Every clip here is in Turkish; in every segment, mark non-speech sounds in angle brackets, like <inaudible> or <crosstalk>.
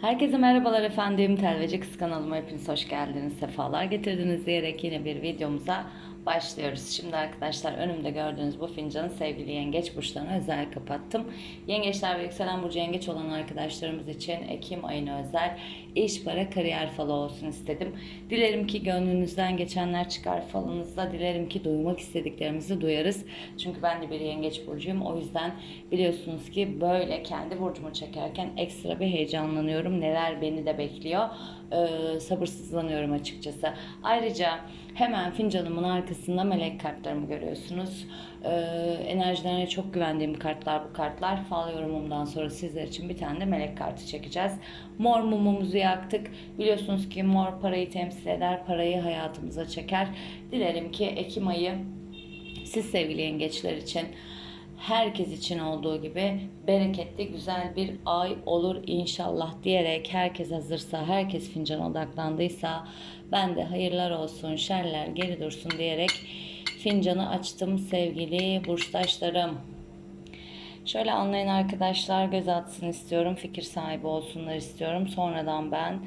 Herkese merhabalar efendim. Telveci Kız kanalıma hepiniz hoş geldiniz. Sefalar getirdiniz diyerek yine bir videomuza başlıyoruz. Şimdi arkadaşlar önümde gördüğünüz bu fincanı sevgili yengeç burçlarına özel kapattım. Yengeçler ve yükselen burcu yengeç olan arkadaşlarımız için Ekim ayına özel iş, para, kariyer falı olsun istedim. Dilerim ki gönlünüzden geçenler çıkar falınızda. Dilerim ki duymak istediklerimizi duyarız. Çünkü ben de bir yengeç burcuyum. O yüzden biliyorsunuz ki böyle kendi burcumu çekerken ekstra bir heyecanlanıyorum. Neler beni de bekliyor. Ee, sabırsızlanıyorum açıkçası. Ayrıca hemen fincanımın arkasında melek kartlarımı görüyorsunuz. Ee, enerjilerine çok güvendiğim kartlar bu kartlar. Fal yorumumdan sonra sizler için bir tane de melek kartı çekeceğiz. Mor mumumuzu yaktık. Biliyorsunuz ki mor parayı temsil eder. Parayı hayatımıza çeker. Dilerim ki Ekim ayı siz sevgili yengeçler için herkes için olduğu gibi bereketli güzel bir ay olur inşallah diyerek herkes hazırsa herkes fincan odaklandıysa ben de hayırlar olsun şerler geri dursun diyerek fincanı açtım sevgili burçtaşlarım. Şöyle anlayın arkadaşlar göz atsın istiyorum fikir sahibi olsunlar istiyorum sonradan ben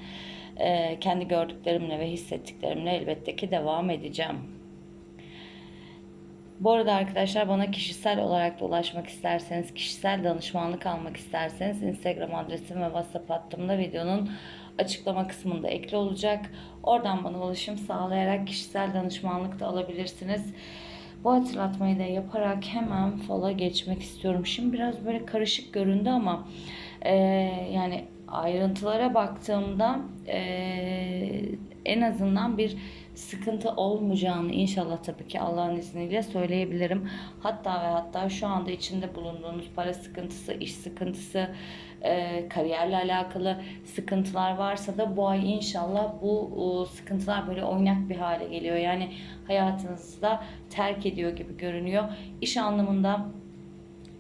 kendi gördüklerimle ve hissettiklerimle elbette ki devam edeceğim. Bu arada arkadaşlar bana kişisel olarak da ulaşmak isterseniz, kişisel danışmanlık almak isterseniz Instagram adresim ve WhatsApp hattımda videonun açıklama kısmında ekli olacak. Oradan bana ulaşım sağlayarak kişisel danışmanlık da alabilirsiniz. Bu hatırlatmayı da yaparak hemen fala geçmek istiyorum. Şimdi biraz böyle karışık göründü ama e, yani ayrıntılara baktığımda e, en azından bir sıkıntı olmayacağını inşallah tabii ki Allah'ın izniyle söyleyebilirim. Hatta ve hatta şu anda içinde bulunduğunuz para sıkıntısı, iş sıkıntısı, e, kariyerle alakalı sıkıntılar varsa da bu ay inşallah bu o, sıkıntılar böyle oynak bir hale geliyor. Yani hayatınızda terk ediyor gibi görünüyor. İş anlamında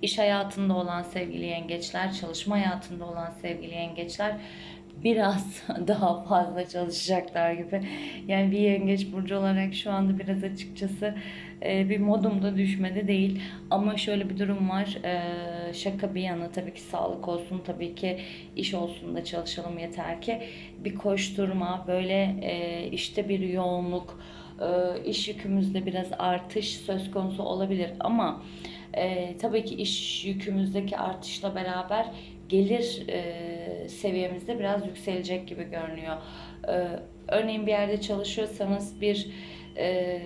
iş hayatında olan sevgili yengeçler, çalışma hayatında olan sevgili yengeçler biraz <laughs> daha fazla çalışacaklar gibi. Yani bir yengeç burcu olarak şu anda biraz açıkçası e, bir modumda düşmede değil. Ama şöyle bir durum var. E, şaka bir yana tabii ki sağlık olsun, tabii ki iş olsun da çalışalım yeter ki. Bir koşturma, böyle e, işte bir yoğunluk, e, iş yükümüzde biraz artış söz konusu olabilir. Ama e, tabii ki iş yükümüzdeki artışla beraber gelir e, seviyemizde biraz yükselecek gibi görünüyor. E, örneğin bir yerde çalışıyorsanız bir e,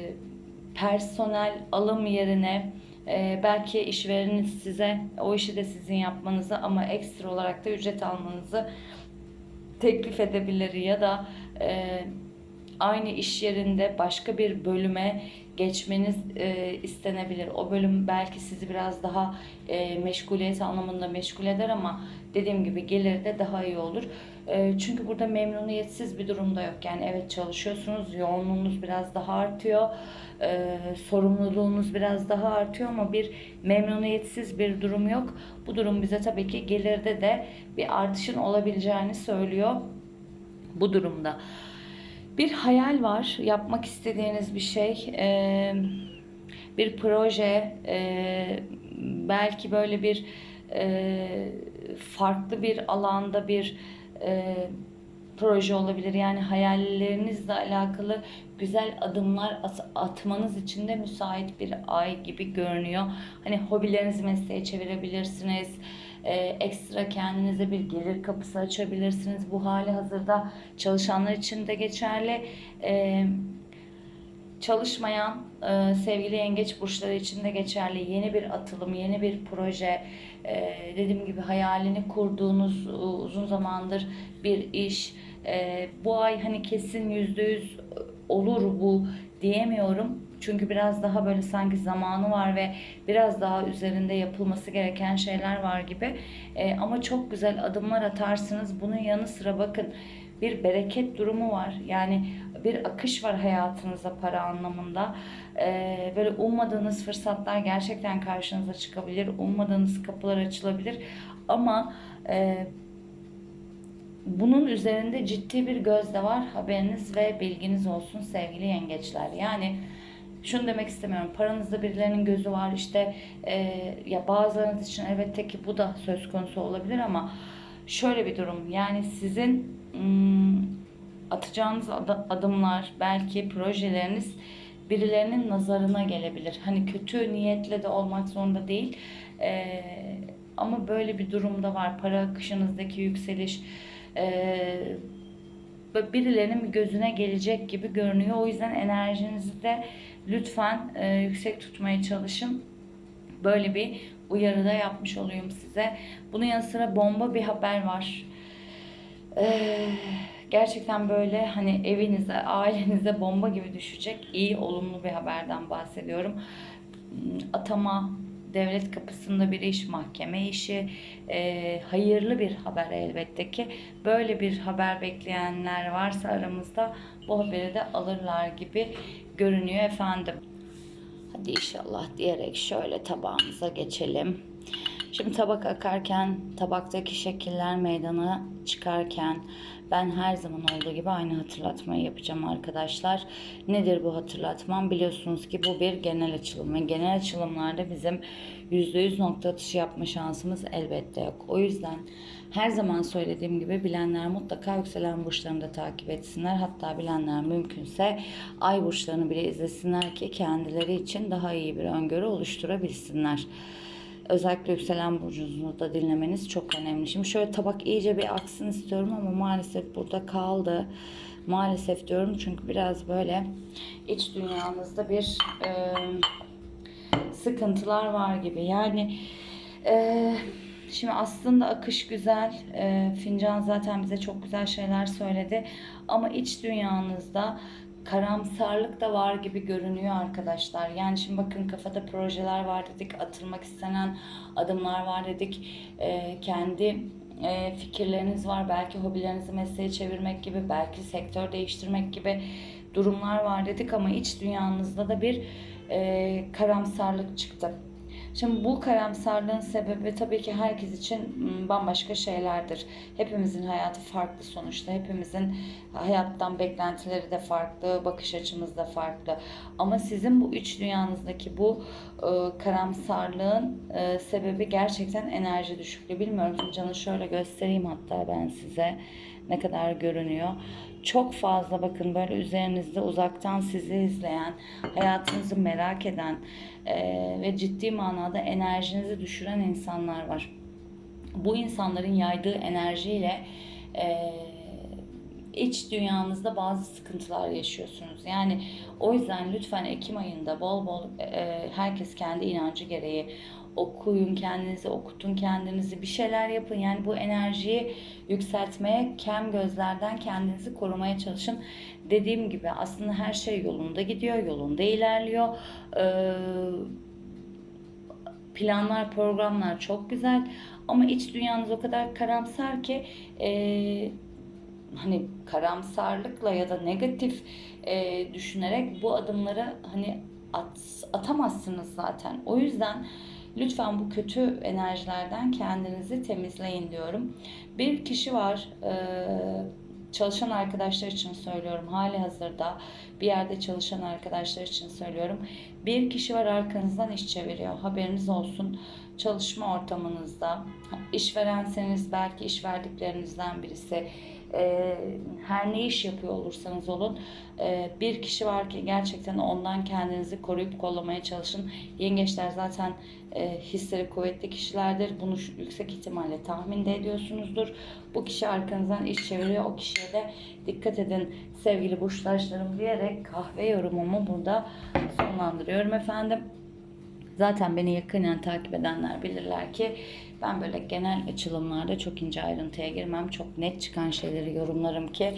personel alım yerine e, belki işvereniniz size o işi de sizin yapmanızı ama ekstra olarak da ücret almanızı teklif edebilir ya da e, aynı iş yerinde başka bir bölüme geçmeniz e, istenebilir. O bölüm belki sizi biraz daha e, meşguliyet anlamında meşgul eder ama dediğim gibi gelir de daha iyi olur. E, çünkü burada memnuniyetsiz bir durumda yok. Yani evet çalışıyorsunuz, yoğunluğunuz biraz daha artıyor, e, sorumluluğunuz biraz daha artıyor ama bir memnuniyetsiz bir durum yok. Bu durum bize tabii ki gelirde de bir artışın olabileceğini söylüyor bu durumda. Bir hayal var, yapmak istediğiniz bir şey, bir proje, belki böyle bir farklı bir alanda bir proje olabilir. Yani hayallerinizle alakalı güzel adımlar at- atmanız için de müsait bir ay gibi görünüyor. Hani hobilerinizi mesleğe çevirebilirsiniz. Ee, ekstra kendinize bir gelir kapısı açabilirsiniz. Bu hali hazırda çalışanlar için de geçerli. Ee, çalışmayan e, sevgili yengeç burçları için de geçerli. Yeni bir atılım, yeni bir proje, e, dediğim gibi hayalini kurduğunuz e, uzun zamandır bir iş. E, bu ay hani kesin yüzde yüz olur bu diyemiyorum. Çünkü biraz daha böyle sanki zamanı var ve biraz daha üzerinde yapılması gereken şeyler var gibi. E, ama çok güzel adımlar atarsınız. Bunun yanı sıra bakın bir bereket durumu var. Yani bir akış var hayatınızda para anlamında. Ee, böyle ummadığınız fırsatlar gerçekten karşınıza çıkabilir. Ummadığınız kapılar açılabilir. Ama e, bunun üzerinde ciddi bir gözde var. Haberiniz ve bilginiz olsun sevgili yengeçler. Yani şunu demek istemiyorum. Paranızda birilerinin gözü var. İşte e, ya bazılarınız için elbette ki bu da söz konusu olabilir ama şöyle bir durum. Yani sizin ım, atacağınız ad- adımlar, belki projeleriniz birilerinin nazarına gelebilir. Hani kötü niyetle de olmak zorunda değil. Ee, ama böyle bir durumda var. Para akışınızdaki yükseliş, böyle birilerinin gözüne gelecek gibi görünüyor. O yüzden enerjinizi de lütfen e, yüksek tutmaya çalışın. Böyle bir uyarıda yapmış olayım size. Bunun yanı sıra bomba bir haber var. Ee, gerçekten böyle hani evinize, ailenize bomba gibi düşecek iyi, olumlu bir haberden bahsediyorum. Atama, devlet kapısında bir iş, mahkeme işi, e, hayırlı bir haber elbette ki. Böyle bir haber bekleyenler varsa aramızda bu haberi de alırlar gibi görünüyor efendim. Hadi inşallah diyerek şöyle tabağımıza geçelim. Şimdi tabak akarken, tabaktaki şekiller meydana çıkarken ben her zaman olduğu gibi aynı hatırlatmayı yapacağım arkadaşlar. Nedir bu hatırlatmam? Biliyorsunuz ki bu bir genel açılım ve genel açılımlarda bizim %100 nokta atışı yapma şansımız elbette yok. O yüzden her zaman söylediğim gibi bilenler mutlaka yükselen burçlarını da takip etsinler. Hatta bilenler mümkünse ay burçlarını bile izlesinler ki kendileri için daha iyi bir öngörü oluşturabilsinler. Özellikle yükselen burcunuzu da dinlemeniz çok önemli. Şimdi şöyle tabak iyice bir aksın istiyorum ama maalesef burada kaldı. Maalesef diyorum çünkü biraz böyle iç dünyanızda bir e, sıkıntılar var gibi. Yani e, şimdi aslında akış güzel. E, fincan zaten bize çok güzel şeyler söyledi. Ama iç dünyanızda karamsarlık da var gibi görünüyor arkadaşlar. Yani şimdi bakın kafada projeler var dedik, atılmak istenen adımlar var dedik. Ee, kendi e, fikirleriniz var. Belki hobilerinizi mesleğe çevirmek gibi, belki sektör değiştirmek gibi durumlar var dedik ama iç dünyanızda da bir e, karamsarlık çıktı. Şimdi bu karamsarlığın sebebi tabii ki herkes için bambaşka şeylerdir. Hepimizin hayatı farklı sonuçta. Hepimizin hayattan beklentileri de farklı, bakış açımız da farklı. Ama sizin bu üç dünyanızdaki bu e, karamsarlığın e, sebebi gerçekten enerji düşüklüğü. Bilmiyorum fincanı şöyle göstereyim hatta ben size ne kadar görünüyor. Çok fazla bakın böyle üzerinizde uzaktan sizi izleyen, hayatınızı merak eden e, ve ciddi manada enerjinizi düşüren insanlar var. Bu insanların yaydığı enerjiyle e, iç dünyanızda bazı sıkıntılar yaşıyorsunuz. Yani o yüzden lütfen Ekim ayında bol bol e, herkes kendi inancı gereği okuyun kendinizi, okutun kendinizi, bir şeyler yapın. Yani bu enerjiyi yükseltmeye, kem gözlerden kendinizi korumaya çalışın. Dediğim gibi aslında her şey yolunda gidiyor, yolunda ilerliyor. Ee, planlar, programlar çok güzel ama iç dünyanız o kadar karamsar ki e, hani karamsarlıkla ya da negatif e, düşünerek bu adımları hani at, atamazsınız zaten. O yüzden lütfen bu kötü enerjilerden kendinizi temizleyin diyorum. Bir kişi var e, çalışan arkadaşlar için söylüyorum. Hali hazırda bir yerde çalışan arkadaşlar için söylüyorum. Bir kişi var arkanızdan iş çeviriyor. Haberiniz olsun. Çalışma ortamınızda. İşverenseniz belki iş verdiklerinizden birisi e, her ne iş yapıyor olursanız olun e, bir kişi var ki gerçekten ondan kendinizi koruyup kollamaya çalışın. Yengeçler zaten e, hisleri kuvvetli kişilerdir. Bunu yüksek ihtimalle tahmin de ediyorsunuzdur. Bu kişi arkanızdan iş çeviriyor. O kişiye de dikkat edin sevgili burçtaşlarım diyerek kahve yorumumu burada sonlandırıyorum efendim. Zaten beni yakinen takip edenler bilirler ki ben böyle genel açılımlarda çok ince ayrıntıya girmem. Çok net çıkan şeyleri yorumlarım ki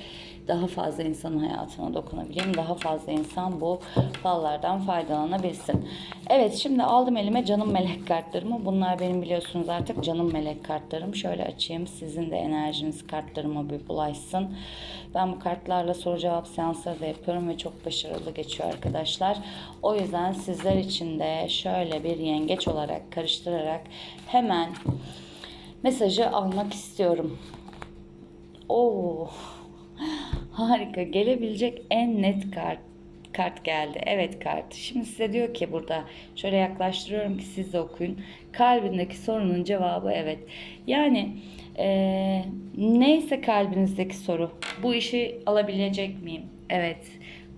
daha fazla insanın hayatına dokunabileyim. Daha fazla insan bu fallardan faydalanabilsin. Evet şimdi aldım elime canım melek kartlarımı. Bunlar benim biliyorsunuz artık canım melek kartlarım. Şöyle açayım. Sizin de enerjiniz kartlarıma bir bulaşsın. Ben bu kartlarla soru cevap seansları da yapıyorum ve çok başarılı geçiyor arkadaşlar. O yüzden sizler için de şöyle bir yengeç olarak karıştırarak hemen mesajı almak istiyorum. Oo. Harika. Gelebilecek en net kart kart geldi. Evet kart. Şimdi size diyor ki burada şöyle yaklaştırıyorum ki siz de okuyun. Kalbindeki sorunun cevabı evet. Yani eee, neyse kalbinizdeki soru. Bu işi alabilecek miyim? Evet.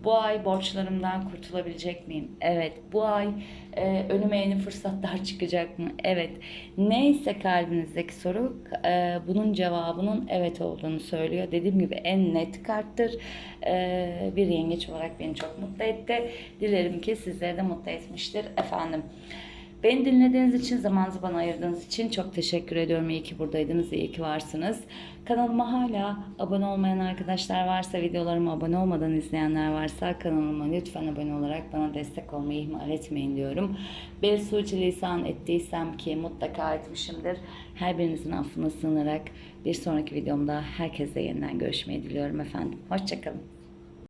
Bu ay borçlarımdan kurtulabilecek miyim? Evet. Bu ay e, önüme yeni fırsatlar <laughs> çıkacak mı? Evet. Neyse kalbinizdeki soru e, bunun cevabının evet olduğunu söylüyor. Dediğim gibi en net karttır. E, bir yengeç olarak beni çok mutlu etti. Dilerim ki sizleri de mutlu etmiştir efendim. Beni dinlediğiniz için, zamanınızı bana ayırdığınız için çok teşekkür ediyorum. İyi ki buradaydınız, iyi ki varsınız. Kanalıma hala abone olmayan arkadaşlar varsa, videolarıma abone olmadan izleyenler varsa kanalıma lütfen abone olarak bana destek olmayı ihmal etmeyin diyorum. Bir suçilisan ettiysem ki mutlaka etmişimdir. Her birinizin affına sığınarak bir sonraki videomda herkesle yeniden görüşmeyi diliyorum efendim. Hoşçakalın.